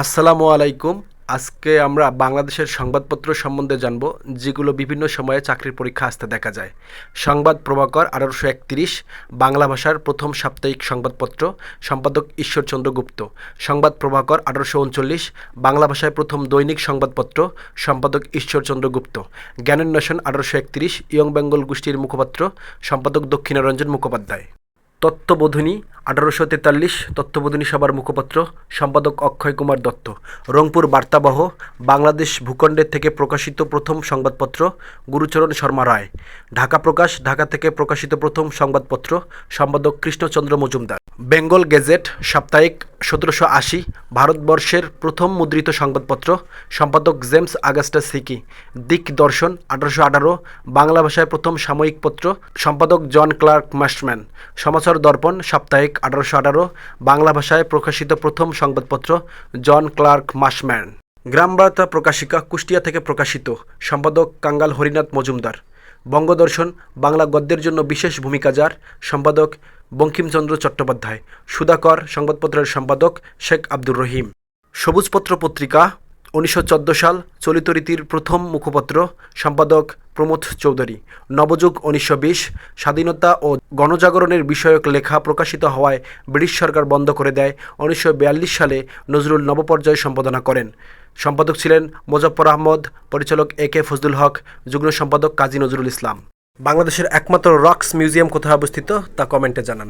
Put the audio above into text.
আসসালামু আলাইকুম। আজকে আমরা বাংলাদেশের সংবাদপত্র সম্বন্ধে জানব, যেগুলো বিভিন্ন সময়ে চাকরির পরীক্ষা আসতে দেখা যায়। সংবাদ প্রভাকর আঠারোশো একত্রিশ, বাংলা ভাষার প্রথম সাপ্তাহিক সংবাদপত্র, সম্পাদক ঈশ্বরচন্দ্র গুপ্ত। সংবাদ প্রভাকর আঠারোশো উনচল্লিশ, বাংলা ভাষায় প্রথম দৈনিক সংবাদপত্র, সম্পাদক ঈশ্বরচন্দ্র গুপ্ত। জ্ঞানোন্বেষণ আঠারোশো একত্রিশ, ইয়ং বেঙ্গল গোষ্ঠীর মুখপাত্র, সম্পাদক দক্ষিণারঞ্জন মুখোপাধ্যায়। তত্ত্ববোধিনী আঠারোশো তেতাল্লিশ তত্ত্ববোধিনী সভার মুখপাত্র সম্পাদক অক্ষয় কুমার দত্ত। রংপুর বার্তাবহ, বাংলাদেশ ভূখণ্ডের থেকে প্রকাশিত প্রথম সংবাদপত্র গুরুচরণ শর্মা রায়। ঢাকা প্রকাশ, ঢাকা থেকে প্রকাশিত প্রথম সংবাদপত্র সম্পাদক কৃষ্ণচন্দ্র মজুমদার। বেঙ্গল গেজেট, সাপ্তাহিক সতেরোশো আশি, ভারতবর্ষের প্রথম মুদ্রিত সংবাদপত্র সম্পাদক জেমস আগাস্টা সিকি। দিক দর্শন, আঠারোশো আঠারো, বাংলা ভাষায় প্রথম সাময়িক পত্র সম্পাদক জন ক্লার্ক মাস্টম্যান। সমাচার দর্পণ, সাপ্তাহিক আঠারোশো আঠারো, বাংলা ভাষায় প্রকাশিত প্রথম সংবাদপত্র, জন ক্লার্ক মাসম্যান। গ্রাম বার্তা প্রকাশিকা কুষ্টিয়া থেকে প্রকাশিত। সম্পাদক কাঙ্গাল হরিনাথ মজুমদার। বঙ্গদর্শন, বাংলা গদ্যের জন্য বিশেষ ভূমিকা যার, সম্পাদক বঙ্কিমচন্দ্র চট্টোপাধ্যায়। সুধাকর, সংবাদপত্রের সম্পাদক শেখ আব্দুর রহিম। সবুজপত্র পত্রিকা উনিশশো চোদ্দ সাল চলিত রীতির প্রথম মুখপত্র সম্পাদক প্রমোদ চৌধুরী। নবযুগ উনিশশো বিশ, স্বাধীনতা ও গণজাগরণের বিষয়ক লেখা প্রকাশিত হওয়ায় ব্রিটিশ সরকার বন্ধ করে দেয়। উনিশশো বিয়াল্লিশ সালে নজরুল নবপর্যায় সম্পাদনা করেন। সম্পাদক ছিলেন মোজাফর আহমদ, পরিচালক এ কে ফজলুল হক, যুগ্ম সম্পাদক কাজী নজরুল ইসলাম। বাংলাদেশের একমাত্র রক্স মিউজিয়াম কোথায় অবস্থিত তা কমেন্টে জানান।